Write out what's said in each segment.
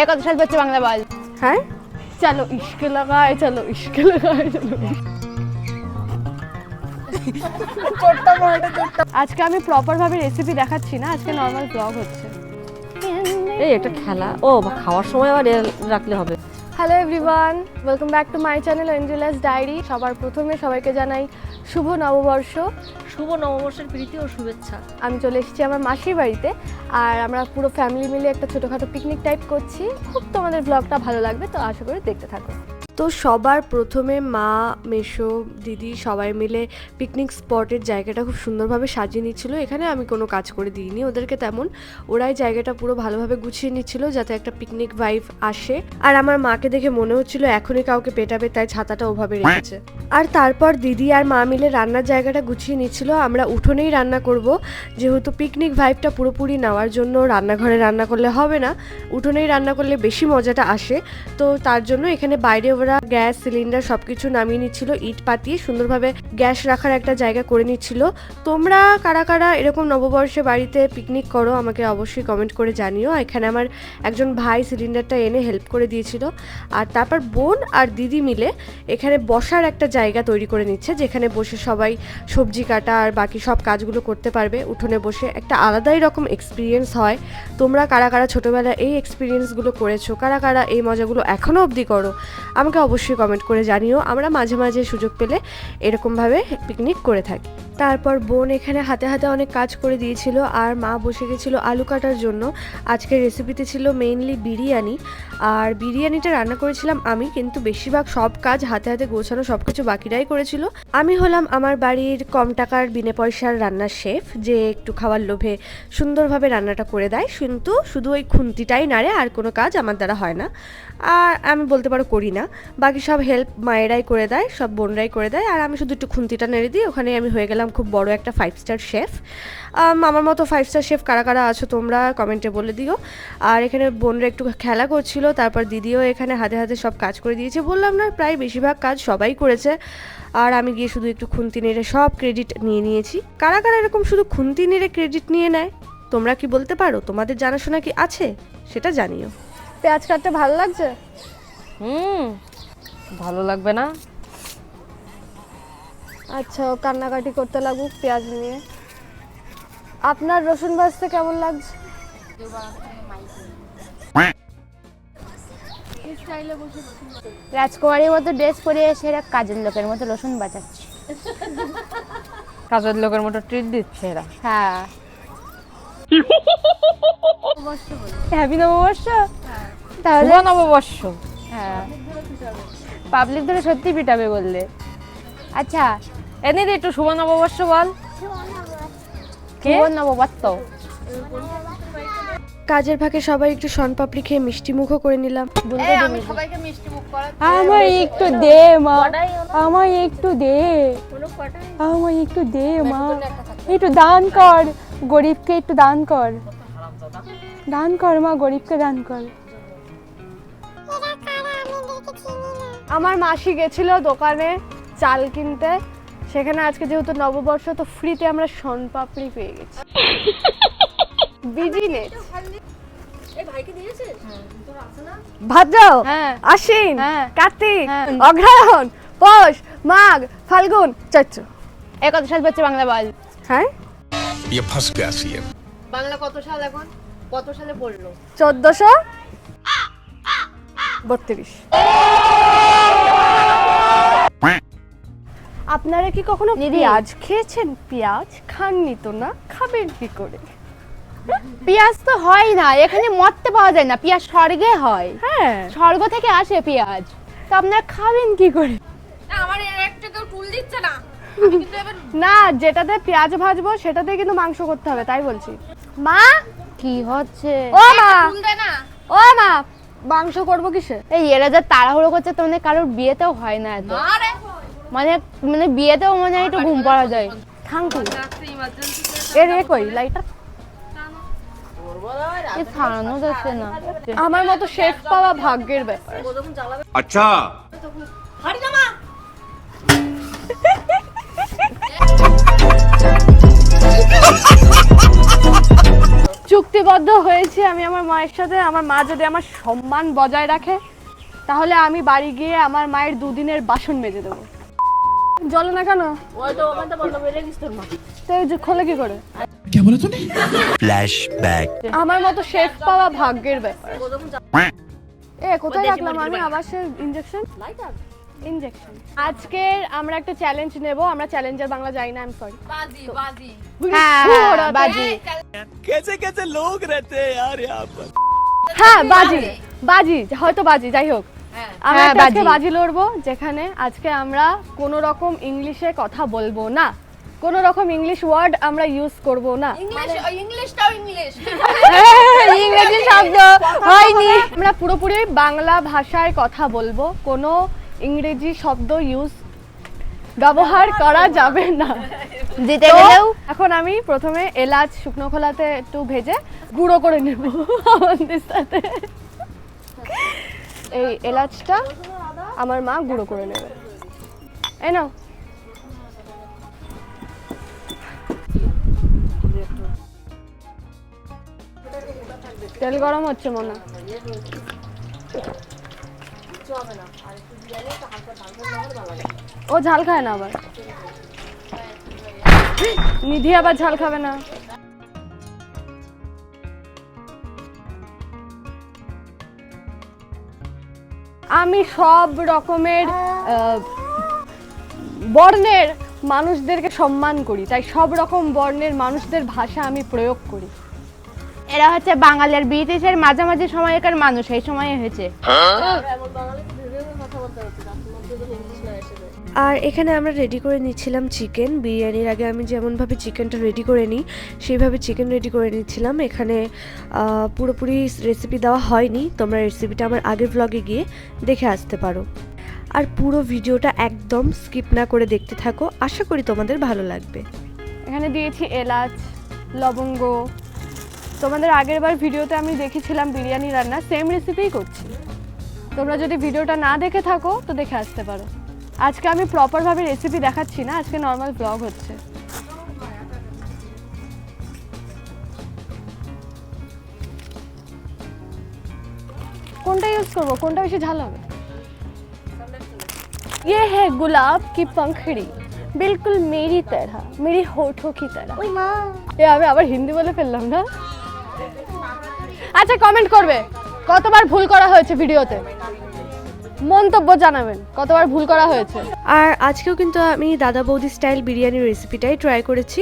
এ কত সাল পড়ছে বাংলা বল। হ্যাঁ? চলো ইশকে লাগায় চলো ইশকে লাগায় চলো। আজকে আমি প্রপার ভাবে রেসিপি দেখাচ্ছি না আজকে নর্মাল ব্লগ হচ্ছে। এই একটা খেলা। ও খাওয়ার সময় আবার রাখলে হবে। Hello everyone welcome back to my channel Angela's diary সবার প্রথমে সবাইকে জানাই শুভ নববর্ষ। শুভ নববর্ষের প্রীতি ও শুভেচ্ছা। আমি চলে এসেছি আমার মাসির বাড়িতে আর আমরা পুরো ফ্যামিলি মিলে একটা ছোটোখাটো পিকনিক টাইপ করছি। খুব তোমাদের ব্লগটা ভালো লাগবে তো আশা করি দেখতে থাকো। তো সবার প্রথমে মা মেশো দিদি সবাই মিলে পিকনিক স্পটের জায়গাটা খুব সুন্দরভাবে সাজিয়ে নিচ্ছিল। এখানে আমি কোনো কাজ করে দিইনি, ওদেরকে তেমন। ওরাই জায়গাটা পুরো ভালোভাবে গুছিয়ে নিচ্ছিল যাতে একটা পিকনিক ভাইব আসে। আর আমার মাকে দেখে মনে হচ্ছিল এখনই কাউকে পেটাবে, তাই ছাতাটা ওভাবে রেখেছে। আর তারপর দিদি আর মা মিলে রান্নার জায়গাটা গুছিয়ে নিচ্ছিল। আমরা উঠোনেই রান্না করব। যেহেতু পিকনিক ভাইবটা পুরোপুরি নেওয়ার জন্য রান্নাঘরে রান্না করলে হবে না, উঠোনেই রান্না করলে বেশি মজাটা আসে। তো তার জন্য এখানে বাইরে ওরা গ্যাস সিলিন্ডার সব কিছু নামিয়ে নিচ্ছিল, ইট পাতিয়ে সুন্দরভাবে গ্যাস রাখার একটা জায়গা করে নিচ্ছিল। তোমরা কারা কারা এরকম নববর্ষে বাড়িতে পিকনিক করো আমাকে অবশ্যই কমেন্ট করে জানিও। এখানে আমার একজন ভাই সিলিন্ডারটা এনে হেল্প করে দিয়েছিল। আর তারপর বোন আর দিদি মিলে এখানে বসার একটা জায়গা তৈরি করে নিচ্ছে, যেখানে বসে সবাই সবজি কাটা আর বাকি সব কাজগুলো করতে পারবে। উঠোনে বসে একটা আলাদাই রকম এক্সপিরিয়েন্স হয়। তোমরা কারা কারা ছোটোবেলায় এই এক্সপিরিয়েন্সগুলো করেছ, কারা কারা এই মজাগুলো এখনও অবধি করো? অবশ্যই কমেন্ট করে জানিও। আমরা মাঝে মাঝে সুযোগ পেলে এরকমভাবে পিকনিক করে থাকি। তারপর বোন এখানে হাতে হাতে অনেক কাজ করে দিয়েছিল আর মা বসে গেছিল আলু কাটার জন্য। আজকের রেসিপিতে ছিল মেইনলি বিরিয়ানি। আর বিরিয়ানিটা রান্না করেছিলাম আমি, কিন্তু বেশিরভাগ সব কাজ হাতে হাতে গোছানো সব কিছু বাকিরাই করেছিল। আমি হলাম আমার বাড়ির কম টাকার বিনে পয়সার রান্নার শেফ, যে একটু খাওয়ার লোভে সুন্দরভাবে রান্নাটা করে দেয়। কিন্তু শুধু ওই খুন্তিটাই নাড়ে, আর কোনো কাজ আমার দ্বারা হয় না। আর আমি বলতে পারো করি না। বাকি সব হেল্প মায়েরাই করে দেয় সব বোনরাই করে দেয়। আর আমি শুধু একটু খুন্তিটা নেড়ে দিই ওখানে আমি হয়ে গেলাম খুব বড় একটা ফাইভ স্টার শেফ আমার মতো ফাইভ স্টার শেফ কারা কারা আছো তোমরা কমেন্টে বলে দিও। আর এখানে বোনরা একটু খেলা করছিল তারপর দিদিও এখানে হাতে হাতে সব কাজ করে দিয়েছে। বললাম না প্রায় বেশিরভাগ কাজ সবাই করেছে। আর আমি গিয়ে শুধু একটু খুন্তি নেড়ে সব ক্রেডিট নিয়ে নিয়েছি। কারা কারা এরকম শুধু খুন্তি নেড়ে ক্রেডিট নিয়ে নেয়? তোমরা কি বলতে পারো? তোমাদের জানাশোনা কি আছে? সেটা জানিও। পেঁয়াজ কাটতে ভালো লাগছে? হুম। ভালো লাগবে না? আচ্ছা ও কান্নাকাটি করতে লাগুক পেঁয়াজ নিয়ে। আপনার রসুন ভাজতে কেমন লাগছে? রাজকুমারীর মতো ড্রেস পরে এসে এরা কাজের লোকের মতো রসুন বাঁচাচ্ছে কাজের লোকের মতো ট্রিট দিচ্ছে এরা। হ্যাঁ। হ্যাপি নববর্ষ তাহলে শুভ নববর্ষ। হ্যাঁ। পাবলিক ধরে সত্যি পিটাবে বললে। আচ্ছা এনে দে একটু শুভ নববর্ষ বল কে? কেমন নববর্ষ কাজের ফাঁকে সবাই একটু শনপাপড়ি খেয়ে মিষ্টি মুখও করে নিলাম। আমার একটু দে মা। আমার একটু দে। আমার একটু দে মা। একটু দান কর। গরিবকে একটু দান কর। দান কর মা গরিবকে দান কর। আমার মাসি গেছিল দোকানে চাল কিনতে সেখানে আজকে যেহেতু নববর্ষ তো ফ্রিতে আমরা শনপাপড়ি পেয়ে গেছি বিজিনেস ভাদ্র হ্যাঁ আশ্বিন হ্যাঁ। কার্তিক হ্যাঁ। অগ্রহায়ণ পৌষ মাঘ ফাল্গুন চৈত্র এ কত সাল পড়ছে বাংলা বল হ্যাঁ ये फंस गया सीएम বাংলা কত সাল এখন কত সালে পড়লো চোদ্দশো বত্রিশ আপনারা কি কখনো দিদি। পেঁয়াজ খেয়েছেন? পেঁয়াজ খাননি তো না খাবেন কি করে? পেঁয়াজ তো হয় না এখানে মরতে পাওয়া যায় না পেঁয়াজ স্বর্গে হয়। হ্যাঁ। স্বর্গ থেকে আসে পেঁয়াজ। তো আপনারা খাবেন কি করে? না যেটাতে পেঁয়াজ ভাজবো সেটাতে কিন্তু মাংস করতে হবে তাই বলছি। মা? কি হচ্ছে? ও মা! ও মা! মাংস করব কিসে? এই এরা যা তাড়াহুড়ো করছে তোমাদের কারোর বিয়েতেও হয় না এত। মানে মানে বিয়েতেও মনে হয় একটু ঘুম পাড়া যায়। থাঙ্কু এর এ কই? লাইটার ছাড়ানো আমার মতো শেফ পাওয়া ভাগ্যের ব্যাপার। আচ্ছা। চুক্তিবদ্ধ হয়েছি আমি আমার মায়ের সাথে। আমার মা যদি আমার সম্মান বজায় রাখে তাহলে আমি বাড়ি গিয়ে আমার মায়ের দুদিনের বাসন মেজে দেবো। জলে না কেন ওই তো ওখানটা বন্ধ করে রেখেছিস তোর মা তো এই যে খোলে কি করে Flashback. আমার মতো শেফ পাওয়া ভাগ্যের ব্যাপার এ কোথায় রাখলাম আমি আবার সে ইনজেকশন লাইটার ইনজেকশন আজকের আমরা একটা চ্যালেঞ্জ নেব আমরা চ্যালেঞ্জার বাংলা জানি না আই এম সরি बाजी बाजी হ্যাঁ বাজি कैसे कैसे लोग रहते हैं यार यहाँ पर হ্যাঁ বাজি বাজি হয়তো বাজি যাই হোক আমরা হ্যাঁ, আজকে বাজি। লড়বো যেখানে আজকে আমরা কোনো রকম ইংলিশে কথা বলব না। কোন রকম ইংলিশ ওয়ার্ড আমরা ইউজ করব না। ইংলিশ মানে- হ্যাঁ, শব্দ হয়নি। আমরা পুরোপুরি বাংলা ভাষায় কথা বলব কোনো ইংরেজি শব্দ ইউজ ব্যবহার করা যাবে না। জিতে গেলেও? এখন আমি প্রথমে এলাচ শুকনো খোলাতে একটু ভেজে গুঁড়ো করে নেব আমাদের সাথে। এই এলাচটা আমার মা গুঁড়ো করে নেবে। এই নাও। তেল গরম হচ্ছে মনে ও ঝাল খায় না আবার। নিধি আবার ঝাল খাবে না। আমি সব রকমের বর্ণের মানুষদেরকে সম্মান করি। তাই সব রকম বর্ণের মানুষদের ভাষা আমি প্রয়োগ করি। এরা হচ্ছে বাঙালির ব্রিটিশের মাঝামাঝি সময়কার মানুষ এই সময়ে হয়েছে। আর এখানে আমরা রেডি করে নিচ্ছিলাম চিকেন বিরিয়ানির আগে আমি যেমনভাবে চিকেনটা রেডি করে নিই, সেইভাবে চিকেন রেডি করে নিচ্ছিলাম। এখানে পুরোপুরি রেসিপি দেওয়া হয়নি, তোমরা রেসিপিটা আমার আগের ব্লগে গিয়ে দেখে আসতে পারো। আর পুরো ভিডিওটা একদম স্কিপ না করে দেখতে থাকো, আশা করি তোমাদের ভালো লাগবে। এখানে দিয়েছি এলাচ, লবঙ্গ। তোমাদের আগের বার ভিডিওতে আমি দেখেছিলাম বিরিয়ানি রান্না সেম রেসিপিই করছি। তোমরা যদি ভিডিওটা না দেখে থাকো, তো দেখে আসতে পারো। আজকে আমি প্রপারভাবে রেসিপি দেখাচ্ছি না আজকে নর্মাল ব্লগ হচ্ছে কোনটা ইউজ করবো কোনটা বেশি ঝাল হবে ये है गुलाब की पंखड़ी बिल्कुल मेरी तरह मेरी होठों की तरह এ আমি আবার হিন্দি বলে ফেললাম না আচ্ছা কমেন্ট করবে কতবার ভুল করা হয়েছে ভিডিওতে মন্তব্য জানাবেন, কতবার ভুল করা হয়েছে। আর আজকেও কিন্তু আমি দাদা বৌদি স্টাইল বিরিয়ানির রেসিপিটাই ট্রাই করেছি।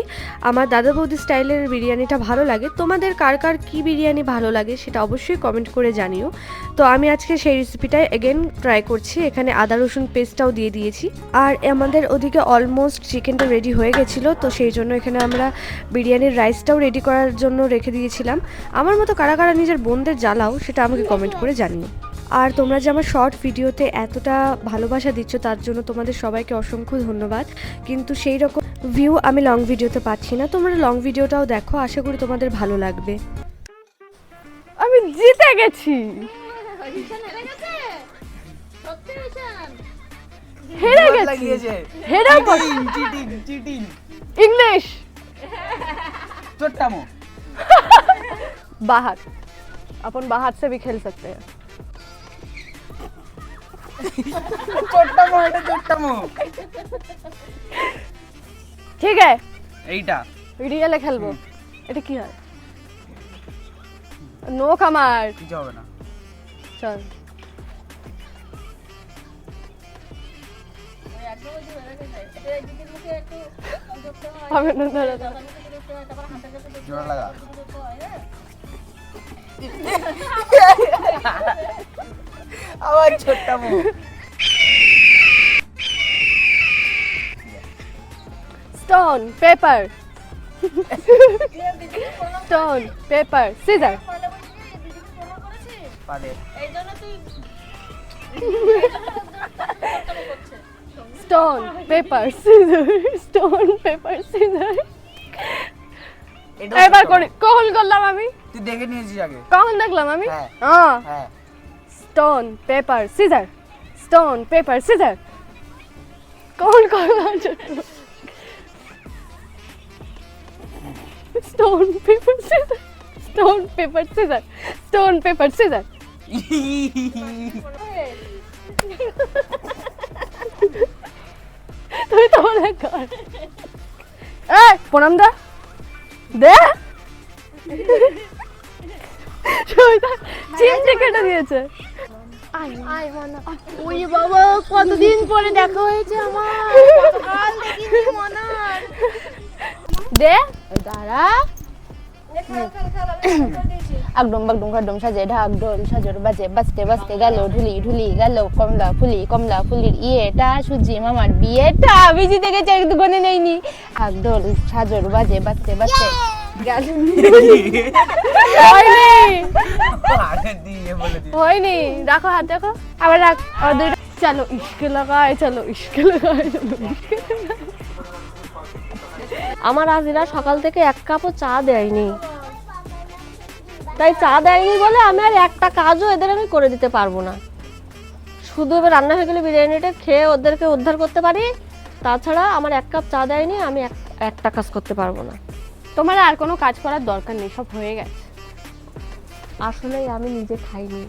আমার দাদা বৌদি স্টাইলের বিরিয়ানিটা ভালো লাগে। তোমাদের কার কার কী বিরিয়ানি ভালো লাগে সেটা অবশ্যই কমেন্ট করে জানিও। তো আমি আজকে সেই রেসিপিটাই এগেন ট্রাই করছি। এখানে আদা, রসুন পেস্টটাও দিয়ে দিয়েছি। আর আমাদের ওদিকে অলমোস্ট চিকেনটা রেডি হয়ে গেছিল, তো সেই জন্য এখানে আমরা বিরিয়ানির রাইসটাও রেডি করার জন্য রেখে দিয়েছিলাম। আমার মতো কারা কারা নিজের বোনদের জ্বালাও, সেটা আমাকে কমেন্ট করে জানিও। আর তোমরা যে আমার শর্ট ভিডিওতে এতটা ভালোবাসা দিচ্ছ তার জন্য তোমাদের সবাইকে অসংখ্য ধন্যবাদ কিন্তু সেই রকম ভিউ আমি লং ভিডিওতে পাচ্ছি না তোমরা লং ভিডিওটাও দেখো আশা করি তোমাদের ভালো লাগবে আমি জিতে গেছি হেরে গেছি হেরে इंग्लिश चोट्टामो बाहर अपन बाहर से भी खेल सकते हैं চোট্টামো এটা চোট্টামো ঠিক আছে। এইটা। রিয়েলে খেলব। এটা কি হয়? নো কামার কিছু হবে না। চল। হবে না দাঁড়া, দাঁড়া। লাগা। আবার ছোট্টামো stone paper stone paper scissor stone paper scissor stone paper scissor এবার। করি। কখন করলাম আমি? তুই দেখে নিয়েছিস আগে। কখন দেখলাম আমি? হ্যাঁ। হ্যাঁ। হ্যাঁ stone paper scissor stone paper scissor কখন করলাম stone paper scissor stone paper scissor stone paper scissor তুই তো মনে কর এ প্রণাম দা দে সবিতা চিমটে কেটে দিয়েছে। ওই বাবা কতদিন পরে দেখা হয়েছে আমার? কাল দেখিনি মনার। দে। দাঁড়া। আগডম বাগডম খাডম সাজে ঢাক ঢোল সাজর বাজে বাজতে বাজতে গেল ঢুলি ঢুলি গেল কমলা ফুলি কমলা ফুলির ইয়েটা সুজি মামার বিয়েটা বিজি থেকে চার দোকানে নেইনি আগ ঢোল সাজর বাজে বাজতে বাজতে হয়নি। রাখো হাত দেখো আবার রাখ। আর দুইটা। চলো লাগায় চলো লাগায় আমার আজ এরা সকাল থেকে এক কাপও চা দেয়নি। তাই চা দেয়নি বলে আমি আর একটা কাজও এদের আমি করে দিতে পারব না। শুধু এবার রান্না হয়ে গেলে বিরিয়ানিটা খেয়ে ওদেরকে উদ্ধার করতে পারি। তাছাড়া আমার এক কাপ চা দেয়নি আমি এক একটা কাজ করতে পারব না। তোমার আর কোনো কাজ করার দরকার নেই সব হয়ে গেছে। আসলে আমি নিজে খাইনি।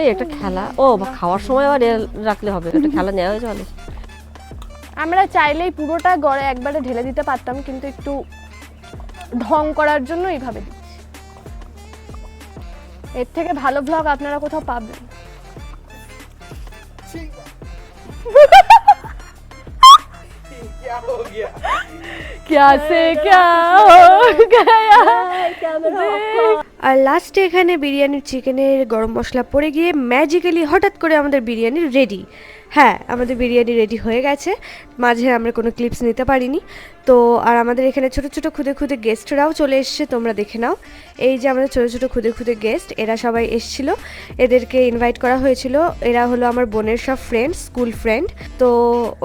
এই একটা খেলা। ও খাওয়ার সময় আবার রাখলে হবে একটা খেলা নেওয়া চলে আমরা চাইলেই পুরোটা গড়ে একবারে ঢেলে দিতে পারতাম কিন্তু একটু ঢং করার জন্য এইভাবে দিচ্ছি। এর থেকে ভালো ব্লগ আপনারা কোথাও পাবেন। क्या से क्या हो गया আর লাস্টে এখানে বিরিয়ানির চিকেনের গরম মশলা পড়ে গিয়ে ম্যাজিক্যালি হঠাৎ করে আমাদের বিরিয়ানি রেডি হ্যাঁ আমাদের বিরিয়ানি রেডি হয়ে গেছে মাঝে আমরা কোনো ক্লিপস নিতে পারিনি তো আর আমাদের এখানে ছোট ছোট খুদে খুদে গেস্টরাও চলে এসছে, তোমরা দেখে নাও। এই যে আমাদের ছোট ছোট খুদে খুদে গেস্ট এরা সবাই এসছিল। এদেরকে ইনভাইট করা হয়েছিল। এরা হলো আমার বোনের সব ফ্রেন্ড স্কুল ফ্রেন্ড তো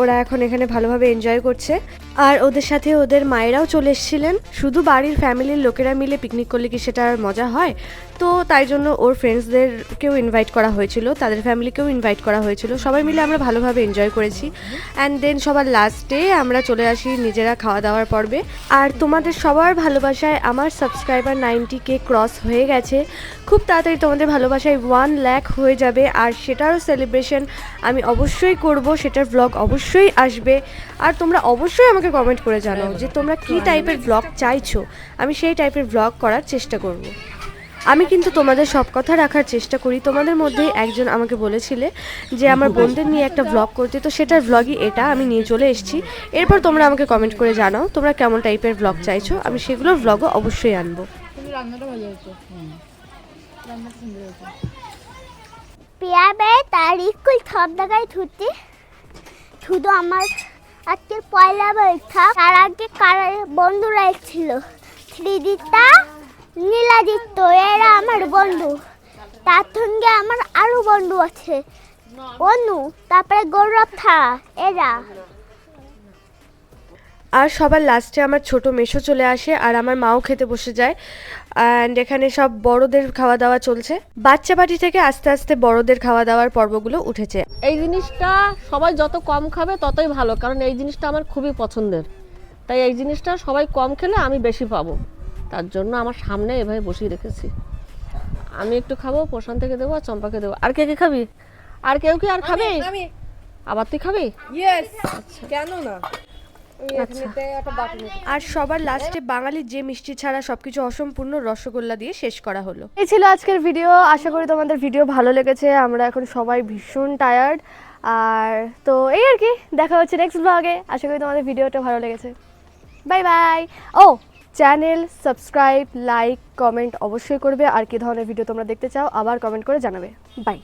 ওরা এখন এখানে ভালোভাবে এনজয় করছে। আর ওদের সাথে ওদের মায়েরাও চলে এসেছিলেন। শুধু বাড়ির ফ্যামিলির লোকেরা মিলে পিকনিক করলে কি সেটা আর মজা হয়? তো তাই জন্য ওর ফ্রেন্ডসদেরকেও ইনভাইট করা হয়েছিল। তাদের ফ্যামিলিকেও ইনভাইট করা হয়েছিল। সবাই মিলে আমরা ভালোভাবে এনজয় করেছি। অ্যান্ড দেন সবার লাস্টে আমরা চলে আসি নিজেরা খাওয়া দাওয়ার পর্বে। আর তোমাদের সবার ভালোবাসায় আমার সাবস্ক্রাইবার নাইনটি কে ক্রস হয়ে গেছে। খুব তাড়াতাড়ি তোমাদের ভালোবাসায় ওয়ান ল্যাক হয়ে যাবে। আর সেটারও সেলিব্রেশন আমি অবশ্যই করব সেটার ব্লগ অবশ্যই আসবে। আর তোমরা অবশ্যই আমাকে কমেন্ট করে জানাও যে তোমরা কী টাইপের ব্লগ চাইছো। আমি সেই টাইপের ব্লগ করার চেষ্টা করব। আমি কিন্তু তোমাদের সব কথা রাখার চেষ্টা করি। তোমাদের মধ্যেই একজন আমাকে বলেছিলে যে আমার বোনদের নিয়ে একটা ব্লগ করতে। তো সেটার ব্লগই এটা আমি নিয়ে চলে এসেছি। এরপর তোমরা আমাকে কমেন্ট করে জানাও তোমরা কেমন টাইপের ব্লগ চাইছো? আমি সেগুলোর ব্লগও অবশ্যই আনব। পিয়া বেয়ে তার স্কুল সব জায়গায় ছুটি। শুধু আমার আজকে পয়লা পরীক্ষা তার আগে কার বন্ধুরা এসেছিল শ্রীদিতা নীলাদিত্য এরা আমার বন্ধু। তার সঙ্গে আমার আরও বন্ধু আছে। অনু তারপরে গৌরব থা এরা। আর সবার লাস্টে আমার ছোট মেশো চলে আসে আর আমার মাও খেতে বসে যায়। অ্যান্ড এখানে সব বড়দের খাওয়া দাওয়া চলছে। বাচ্চা পার্টি থেকে আস্তে আস্তে বড়দের খাওয়া দাওয়ার পর্বগুলো উঠেছে। এই জিনিসটা সবাই যত কম খাবে ততই ভালো কারণ এই জিনিসটা আমার খুবই পছন্দের। তাই এই জিনিসটা সবাই কম খেলে আমি বেশি পাবো। তার জন্য আমার সামনে এভাবে বসিয়ে রেখেছি। আমি একটু খাব প্রশান্তকে দেবো আর চম্পাকে দেবো। আর কে কে খাবি? আর কেউ কি আর খাবে? আবার তুই খাবি? কেন না? আর সবার লাস্টে বাঙালির যে মিষ্টি ছাড়া সবকিছু অসম্পূর্ণ রসগোল্লা দিয়ে শেষ করা হলো। এই ছিল আজকের ভিডিও। আশা করি তোমাদের ভিডিও ভালো লেগেছে। আমরা এখন সবাই ভীষণ টায়ার্ড আর তো এই আর কি দেখা হচ্ছে নেক্সট ব্লগে আশা করি তোমাদের ভিডিওটা ভালো লেগেছে। বাই বাই ও! চ্যানেল, সাবস্ক্রাইব, লাইক, কমেন্ট অবশ্যই করবে। আর কি ধরনের ভিডিও তোমরা দেখতে চাও, আবার কমেন্ট করে জানাবে। বাই।